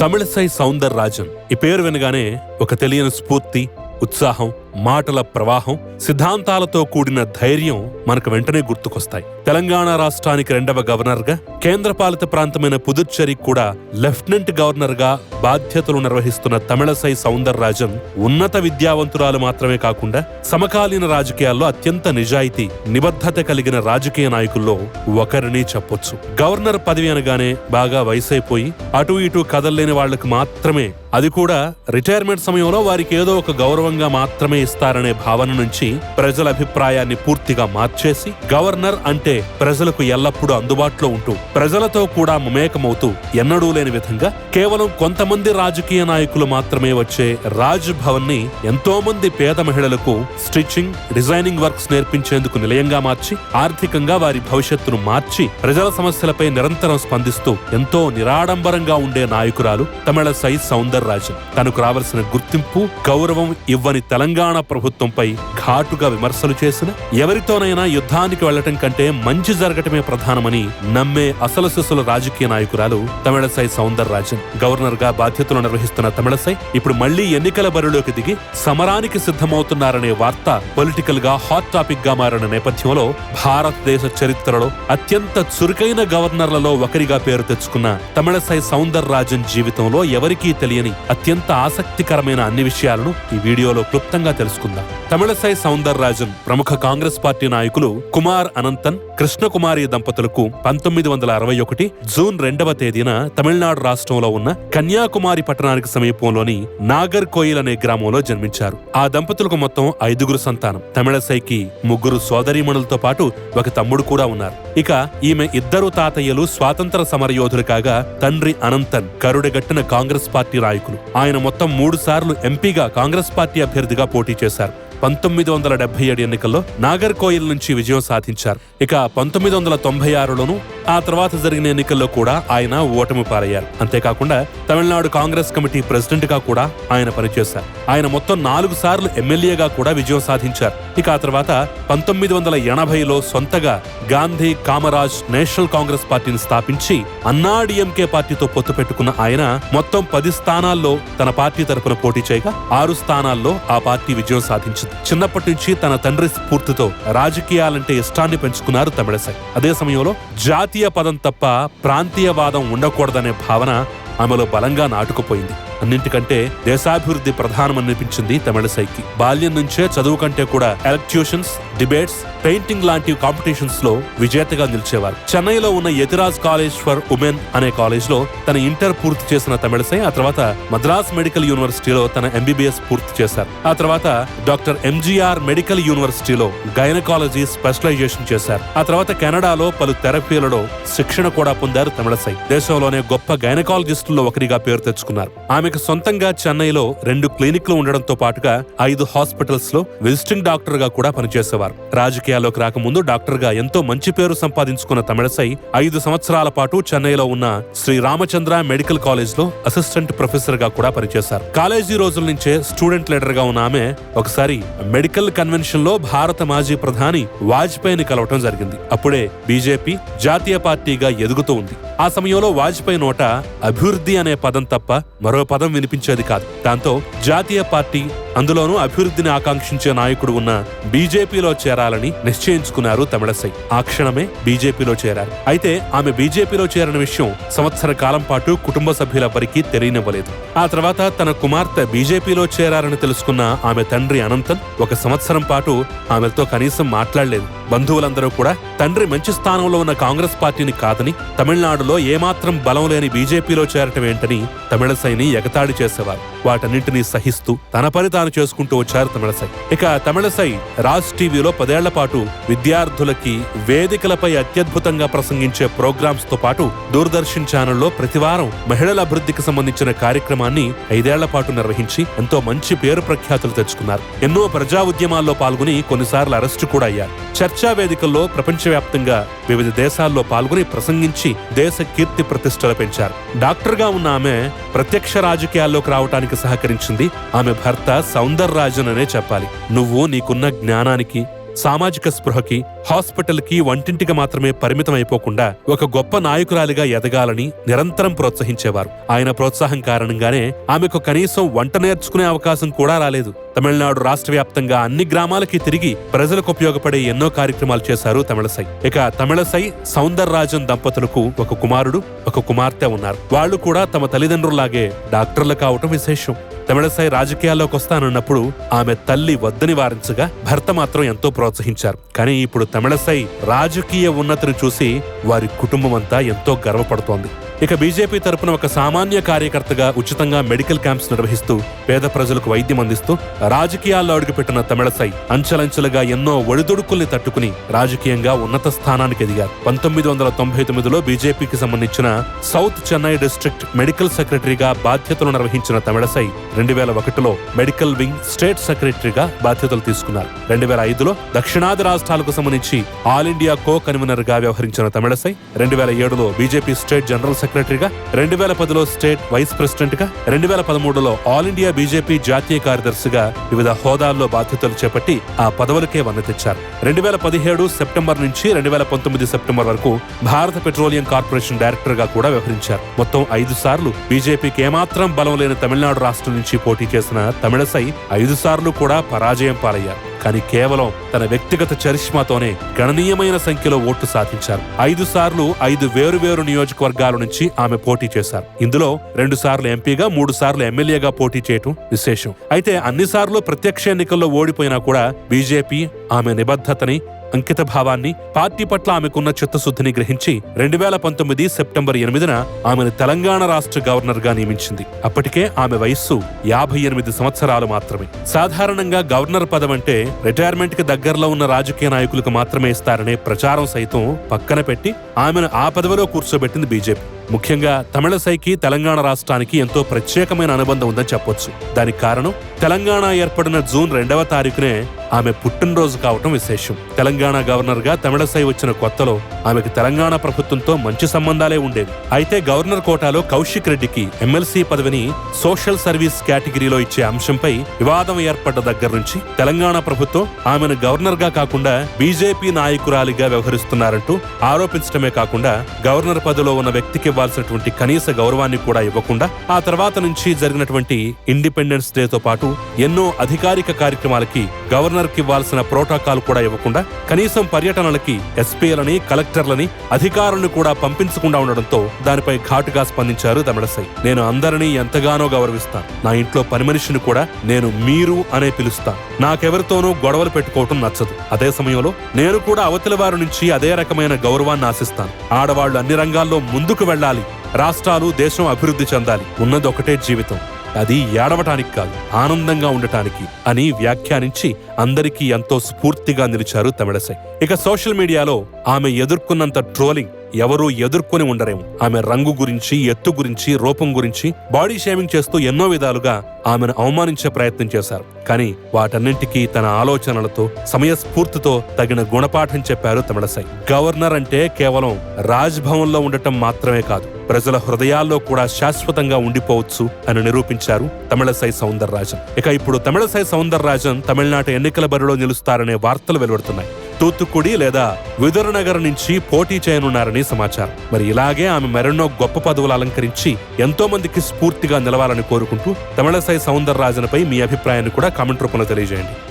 తమిళసై సౌందర్ రాజన్. ఈ పేరు వినగానే ఒక తెలియని స్ఫూర్తి ఉత్సాహం మాటల ప్రవాహం సిద్ధాంతాలతో కూడిన ధైర్యం మనకు వెంటనే గుర్తుకొస్తాయి. తెలంగాణ రాష్ట్రానికి రెండవ గవర్నర్గా కేంద్రపాలిత ప్రాంతమైన పుదుచ్చేరి కూడా లెఫ్టినెంట్ గవర్నర్గా బాధ్యతలు నిర్వహిస్తున్న తమిళసై సౌందర్ రాజన్ ఉన్నత విద్యావంతురాలు మాత్రమే కాకుండా సమకాలీన రాజకీయాల్లో అత్యంత నిజాయితీ నిబద్ధత కలిగిన రాజకీయ నాయకుల్లో ఒకరిని చెప్పొచ్చు. గవర్నర్ పదవి అనగానే బాగా వయసైపోయి అటు ఇటు కదల్లేని వాళ్ళకు మాత్రమే అది కూడా రిటైర్మెంట్ సమయంలో వారికి ఏదో ఒక గౌరవంగా మాత్రమే ఇస్తారనే భావన నుంచి ప్రజల అభిప్రాయాన్ని పూర్తిగా మార్చేసి గవర్నర్ అంటే ప్రజలకు ఎల్లప్పుడూ అందుబాటులో ఉంటూ ప్రజలతో కూడా మమేకమవుతూ ఎన్నడూ లేని విధంగా కేవలం కొంతమంది రాజకీయ నాయకులు మాత్రమే వచ్చే రాజ్ భవన్ని ఎంతో మంది పేద మహిళలకు స్టిచ్చింగ్ డిజైనింగ్ వర్క్స్ నేర్పించేందుకు నిలయంగా మార్చి ఆర్థికంగా వారి భవిష్యత్తును మార్చి ప్రజల సమస్యలపై నిరంతరం స్పందిస్తూ ఎంతో నిరాడంబరంగా ఉండే నాయకురాలు తమిళ సై సౌందర్ రాజన్. తనకు రావాల్సిన గుర్తింపు గౌరవం ఇవ్వని తెలంగాణ ప్రభుత్వంపై ఘాటుగా విమర్శలు చేసిన ఎవరితోనైనా యుద్ధానికి వెళ్ళటం కంటే మంచి జరగటమే ప్రధానమని నమ్మే అసలు రాజకీయ నాయకురాలు తమిళసై సౌందర్ రాజన్. గవర్నర్గా బాధ్యతలు నిర్వహిస్తున్న తమిళసై ఇప్పుడు మళ్ళీ ఎన్నికల బరిలోకి దిగి సమరానికి సిద్ధమవుతున్నారనే వార్త పొలిటికల్గా హాట్ టాపిక్గా మారిన నేపథ్యంలో భారతదేశ చరిత్రలో అత్యంత చురుకైన గవర్నర్లలో ఒకరిగా పేరు తెచ్చుకున్న తమిళసై సౌందర్ రాజన్ జీవితంలో ఎవరికీ తెలియని అత్యంత ఆసక్తికరమైన అన్ని విషయాలను ఈ వీడియోలో క్లుప్తంగా తెలుసుకుందాం. తమిళసై సౌందర్ రాజన్ ప్రముఖ కాంగ్రెస్ పార్టీ నాయకులు కుమార్ అనంతన్ కృష్ణకుమారి దంపతులకు పంతొమ్మిది వందల అరవై ఒకటి జూన్ రెండవ తేదీన తమిళనాడు రాష్ట్రంలో ఉన్న కన్యాకుమారి పట్టణానికి సమీపంలోని నాగర్ కోయిల్ అనే గ్రామంలో జన్మించారు. ఆ దంపతులకు మొత్తం ఐదుగురు సంతానం. తమిళసైకి ముగ్గురు సోదరీమణులతో పాటు ఒక తమ్ముడు కూడా ఉన్నారు. ఇక ఈమె ఇద్దరు తాతయ్యలు స్వాతంత్ర సమరయోధులు కాగా తండ్రి అనంతన్ కరుడగట్టిన కాంగ్రెస్ పార్టీ నాయకులు. ఆయన మొత్తం మూడు సార్లు ఎంపీగా కాంగ్రెస్ పార్టీ అభ్యర్థిగా పోటీ చేశారు. పంతొమ్మిది వందల డెబ్బై ఏడు ఎన్నికల్లో నాగర్ కోయిల్ నుంచి విజయం సాధించారు. ఇక పంతొమ్మిది వందల తొంభై ఆరులోను ఆ తర్వాత జరిగిన ఎన్నికల్లో కూడా ఆయన ఓటమి పాలయ్యారు. అంతేకాకుండా తమిళనాడు కాంగ్రెస్ కమిటీ ప్రెసిడెంట్గా కూడా ఆయన పనిచేశారు. ఆయన మొత్తం నాలుగు సార్లు ఎమ్మెల్యేగా కూడా విజయం సాధించారు. ఇక ఆ తర్వాత పంతొమ్మిది వందల ఎనభైలో సొంతగా గాంధీ కామరాజ్ నేషనల్ కాంగ్రెస్ పార్టీని స్థాపించి అన్నాడీఎంకే పార్టీతో పొత్తు పెట్టుకున్న ఆయన మొత్తం పది స్థానాల్లో తన పార్టీ తరపున పోటీ చేయగా ఆరు స్థానాల్లో ఆ పార్టీ విజయం సాధించింది. చిన్నప్పటి నుంచి తన తండ్రి స్ఫూర్తితో రాజకీయాలంటే ఇష్టాన్ని పెంచుకున్నారు తమిళసై అదే సమయంలో జాతీయ పదం తప్ప ప్రాంతీయవాదం ఉండకూడదనే భావన ఆమెలో బలంగా నాటుకుపోయింది. అన్నింటికంటే దేశాభివృద్ధి ప్రధానమనిపించింది తమిళసైకి బాల్యం నుంచే చదువు కంటే కూడా ఎలక్ట్యూషన్స్ డిబేట్స్ పెయింటింగ్ లాంటి కాంపిటీషన్స్లో విజేతగా నిలిచేవారు. చెన్నైలో ఉన్న యతిరాజ్ కాలేజ్ ఫర్ ఉమెన్ అనే కాలేజ్లో తన ఇంటర్ పూర్తి చేసిన తమిళసై ఆ తర్వాత మద్రాస్ మెడికల్ యూనివర్సిటీలో తన ఎంబీబీఎస్ పూర్తి చేశారు. ఆ తర్వాత డాక్టర్ ఎంజీఆర్ మెడికల్ యూనివర్సిటీలో గైనకాలజీ స్పెషలైజేషన్ చేశారు. ఆ తర్వాత కెనడాలో పలు థెరపీలలో శిక్షణ కూడా పొందారు తమిళసై దేశంలోనే గొప్ప గైనకాలజిస్టుల్లో ఒకరిగా పేరు తెచ్చుకున్నారు. ఆమెకు సొంతంగా చెన్నైలో రెండు క్లినిక్లు ఉండడంతో పాటుగా ఐదు హాస్పిటల్స్లో విజిటింగ్ డాక్టర్గా కూడా పనిచేసేవారు. రాజకీయాల్లోకి రాకముందు డాక్టర్గా ఎంతో మంచి పేరు సంపాదించుకున్న తమిళసై ఐదు సంవత్సరాల పాటు చెన్నైలో ఉన్న శ్రీ రామచంద్ర మెడికల్ కాలేజ్లో అసిస్టెంట్ ప్రొఫెసర్గా కూడా పనిచేశారు. కాలేజీ రోజుల నుంచే స్టూడెంట్ లీడర్గా ఉన్న ఆమె ఒకసారి మెడికల్ కన్వెన్షన్లో భారత మాజీ ప్రధాని వాజ్పేయిని కలవటం జరిగింది. అప్పుడే బీజేపీ జాతీయ పార్టీగా ఎదుగుతూ ఉంది. ఆ సమయంలో వాజ్పేయి నోట అభివృద్ధి అనే పదం తప్ప మరో పదం వినిపించేది కాదు. దాంతో జాతీయ పార్టీ అందులోనూ అభివృద్ధిని ఆకాంక్షించే నాయకుడు ఉన్న బీజేపీలో చేరాలని నిశ్చయించుకున్నారు తమిళసై. ఆ క్షణమే బీజేపీలో చేరారు. అయితే ఆమె బీజేపీలో చేరిన విషయం సంవత్సర కాలం పాటు కుటుంబ సభ్యులెవ్వరికీ తెలియనివ్వలేదు. ఆ తర్వాత తన కుమార్తె బీజేపీలో చేరారని తెలుసుకున్న ఆమె తండ్రి అనంతన్ ఒక సంవత్సరం పాటు ఆమెతో కనీసం మాట్లాడలేదు. బంధువులందరూ కూడా తండ్రి మంచి స్థానంలో ఉన్న కాంగ్రెస్ పార్టీని కాదని తమిళనాడులో ఏమాత్రం బలం లేని బీజేపీలో చేరటం ఏంటని తమిళసైని ఎగతాళి చేసేవారు. వాటన్నింటినీ సహిస్తూ తన పని తాను చేసుకుంటూ వచ్చారు తమిళసై ఇక తమిళసై రాజ్ టీవీలో పదేళ్ళ పాటు విద్యార్థులకి వేదికలపై అత్యద్భుతంగా ప్రసంగించే ప్రోగ్రామ్స్తో పాటు దూరదర్శన్ ఛానల్లో ప్రతివారం మహిళల అభివృద్ధికి సంబంధించిన కార్యక్రమాన్ని ఐదేళ్ళ పాటు నిర్వహించి ఎంతో మంచి పేరు ప్రఖ్యాతులు తెచ్చుకున్నారు. ఎన్నో ప్రజా ఉద్యమాల్లో పాల్గొని కొన్నిసార్లు అరెస్టు కూడా అయ్యారు. చర్చ వేదికల్లో ప్రపంచవ్యాప్తంగా వివిధ దేశాల్లో పాల్గొని ప్రసంగించి దేశ కీర్తి ప్రతిష్టలు పెంచారు. డాక్టర్గా ఉన్న ఆమె ప్రత్యక్ష రాజకీయాల్లోకి రావటానికి సహకరించింది. ఆమె భర్త సౌందర్ రాజన్ అనే చెప్పాలి. నువ్వు నీకున్న జ్ఞానానికి సామాజిక స్పృహకి హాస్పిటల్కి వంటింటికి మాత్రమే పరిమితం అయిపోకుండా ఒక గొప్ప నాయకురాలిగా ఎదగాలని నిరంతరం ప్రోత్సహించేవారు. ఆయన ప్రోత్సాహం కారణంగానే ఆమెకు కనీసం వంట నేర్చుకునే అవకాశం కూడా రాలేదు. తమిళనాడు రాష్ట్ర వ్యాప్తంగా అన్ని గ్రామాలకి తిరిగి ప్రజలకు ఉపయోగపడే ఎన్నో కార్యక్రమాలు చేశారు తమిళసై. ఇక తమిళసై సౌందరరాజన్ దంపతులకు ఒక కుమారుడు ఒక కుమార్తె ఉన్నారు. వాళ్ళు కూడా తమ తల్లిదండ్రుల్లాగే డాక్టర్లు కావటం విశేషం. తమిళసై రాజకీయాల్లోకి వస్తానన్నప్పుడు ఆమె తల్లి వద్దని వారించగా భర్త మాత్రం ఎంతో ప్రోత్సహించారు. కానీ ఇప్పుడు తమిళసై రాజకీయ ఉన్నతిని చూసి వారి కుటుంబం అంతా ఎంతో గర్వపడుతోంది. ఇక బీజేపీ తరపున ఒక సామాన్య కార్యకర్తగా ఉచితంగా మెడికల్ క్యాంప్స్ నిర్వహిస్తూ పేద ప్రజలకు వైద్యం అందిస్తూ రాజకీయాల్లో అడుగుపెట్టిన తమిళసై అంచెలంచెలుగా ఎన్నో ఒడిదుడుకుల్ని తట్టుకుని రాజకీయంగా ఉన్నత స్థానానికి ఎదిగారు. పంతొమ్మిది వందల తొంభై తొమ్మిదిలో బీజేపీకి సంబంధించిన సౌత్ చెన్నై డిస్ట్రిక్ట్ మెడికల్ సెక్రటరీగా బాధ్యతలు నిర్వహించిన తమిళసై రెండు వేల ఒకటిలో మెడికల్ వింగ్ స్టేట్ సెక్రటరీగా బాధ్యతలు తీసుకున్నారు. రెండు వేల ఐదులో దక్షిణాది రాష్ట్రాలకు సంబంధించి ఆల్ ఇండియా కో కన్వీనర్గా వ్యవహరించిన తమిళసై రెండు వేల ఏడులో బీజేపీ స్టేట్ జనరల్ సెక్రటరీగా రెండు వేల పదిలో స్టేట్ వైస్ ప్రెసిడెంట్గా రెండు వేల పదమూడులో ఆల్ ఇండియా బీజేపీ జాతీయ కార్యదర్శిగా వివిధ హోదాల్లో బాధ్యతలు చేపట్టి ఆ పదవులకే వన్న తెచ్చారు. రెండు వేల పదిహేడు సెప్టెంబర్ నుంచి రెండు వేల పంతొమ్మిది సెప్టెంబర్ వరకు భారత పెట్రోలియం కార్పొరేషన్ డైరెక్టర్గా కూడా వ్యవహరించారు. మొత్తం ఐదు సార్లు బీజేపీకి ఏమాత్రం బలం లేని తమిళనాడు రాష్ట్రం నుంచి పోటీ చేసిన తమిళసై ఐదు సార్లు కూడా పరాజయం పాలయ్యారు. కానీ కేవలం తన వ్యక్తిగత చరిష్మాతోనే గణనీయమైన సంఖ్యలో ఓట్లు సాధించారు. ఐదు సార్లు ఐదు వేరువేరు నియోజకవర్గాల నుంచి ఆమె పోటీ చేశారు. ఇందులో రెండు సార్లు ఎంపీగా మూడు సార్లు ఎమ్మెల్యేగా పోటీ చేయటం విశేషం. అయితే అన్ని సార్లు ప్రత్యక్ష ఎన్నికల్లో ఓడిపోయినా కూడా బీజేపీ ఆమె నిబద్ధతని అంకిత భావాన్ని పార్టీ పట్ల ఆమెకున్న చిత్తశుద్ధిని గ్రహించి రెండు వేల పంతొమ్మిది సెప్టెంబర్ ఎనిమిదిన ఆమెను తెలంగాణ రాష్ట్ర గవర్నర్గా నియమించింది. అప్పటికే ఆమె వయస్సు యాభై ఎనిమిది సంవత్సరాలు మాత్రమే. సాధారణంగా గవర్నర్ పదం అంటే రిటైర్మెంట్కి దగ్గరలో ఉన్న రాజకీయ నాయకులకు మాత్రమే ఇస్తారనే ప్రచారం సైతం పక్కన పెట్టి ఆమెను ఆ పదవిలో కూర్చోబెట్టింది బీజేపీ. ముఖ్యంగా తమిళసైకి తెలంగాణ రాష్ట్రానికి ఎంతో ప్రత్యేకమైన అనుబంధం ఉందని చెప్పొచ్చు. దానికి కారణం తెలంగాణ ఏర్పడిన జూన్ రెండవ తారీఖునే ఆమె పుట్టినరోజు కావటం విశేషం. తెలంగాణ గవర్నర్గా తమిళసై వచ్చిన కొత్తలో ఆమెకు తెలంగాణ ప్రభుత్వంతో మంచి సంబంధాలే ఉండేవి. అయితే గవర్నర్ కోటాలో కౌశిక్ రెడ్డికి ఎమ్మెల్సీ పదవిని సోషల్ సర్వీస్ కేటగిరీలో ఇచ్చే అంశంపై వివాదం ఏర్పడ్డ దగ్గర నుంచి తెలంగాణ ప్రభుత్వం ఆమెను గవర్నర్గా కాకుండా బీజేపీ నాయకురాలిగా వ్యవహరిస్తున్నారంటూ ఆరోపించడమే కాకుండా గవర్నర్ పదవిలో ఉన్న వ్యక్తికి ఇవ్వాల్సినటువంటి కనీస గౌరవాన్ని కూడా ఇవ్వకుండా ఆ తర్వాత నుంచి జరిగినటువంటి ఇండిపెండెన్స్ డేతో పాటు ఎన్నో అధికారిక కార్యక్రమాలకి గవర్నర్కి ఇవ్వాల్సిన ప్రోటోకాల్ కూడా ఇవ్వకుండా కనీసం పర్యటనలకి ఎస్పీలని కలెక్టర్లని అధికారులను కూడా పంపించకుండా ఉండడంతో దానిపై ఘాటుగా స్పందించారు తమిళసై. నేను అందరినీ ఎంతగానో గౌరవిస్తాను. నా ఇంట్లో పని మనిషిని కూడా నేను మీరు అనే పిలుస్తాను. నాకెవరితోనూ గొడవలు పెట్టుకోవటం నచ్చదు. అదే సమయంలో నేను కూడా అవతల వారి నుంచి అదే రకమైన గౌరవాన్ని ఆశిస్తాను. ఆడవాళ్ళు అన్ని రంగాల్లో ముందుకు వెళ్ళాలి. రాష్ట్రాలు దేశం అభివృద్ధి చెందాలి. ఉన్నది ఒకటే జీవితం. అది ఏడవటానికి కాదు ఆనందంగా ఉండటానికి అని వ్యాఖ్యానించి అందరికీ ఎంతో స్ఫూర్తిగా నిలిచారు తమిళసై. ఇక సోషల్ మీడియాలో ఆమె ఎదుర్కొన్నంత ట్రోలింగ్ ఎవరూ ఎదుర్కొని ఉండరేమో. ఆమె రంగు గురించి ఎత్తు గురించి రూపం గురించి బాడీ షేమింగ్ చేస్తూ ఎన్నో విధాలుగా ఆమెను అవమానించే ప్రయత్నం చేశారు. కానీ వాటన్నింటికీ తన ఆలోచనలతో సమయస్ఫూర్తితో తగిన గుణపాఠం చెప్పారు తమిళసై. గవర్నర్ అంటే కేవలం రాజ్భవన్లో ఉండటం మాత్రమే కాదు ప్రజల హృదయాల్లో కూడా శాశ్వతంగా ఉండిపోవచ్చు అని నిరూపించారు తమిళసై సౌందరరాజన్. ఇక ఇప్పుడు తమిళసై సౌందరరాజన్ తమిళనాట ఎన్నికల బరిలో నిలుస్తారనే వార్తలు వెలువడుతున్నాయి. తూత్తుకుడి లేదా విదురనగర్ నుంచి పోటీ చేయనున్నారని సమాచారం. మరి ఇలాగే ఆమె మరెన్నో గొప్ప పదవులు అలంకరించి ఎంతో మందికి స్ఫూర్తిగా నిలవాలని కోరుకుంటూ తమిళసై సౌందరరాజన్పై మీ అభిప్రాయాన్ని కూడా కామెంట్ రూపంలో తెలియజేయండి.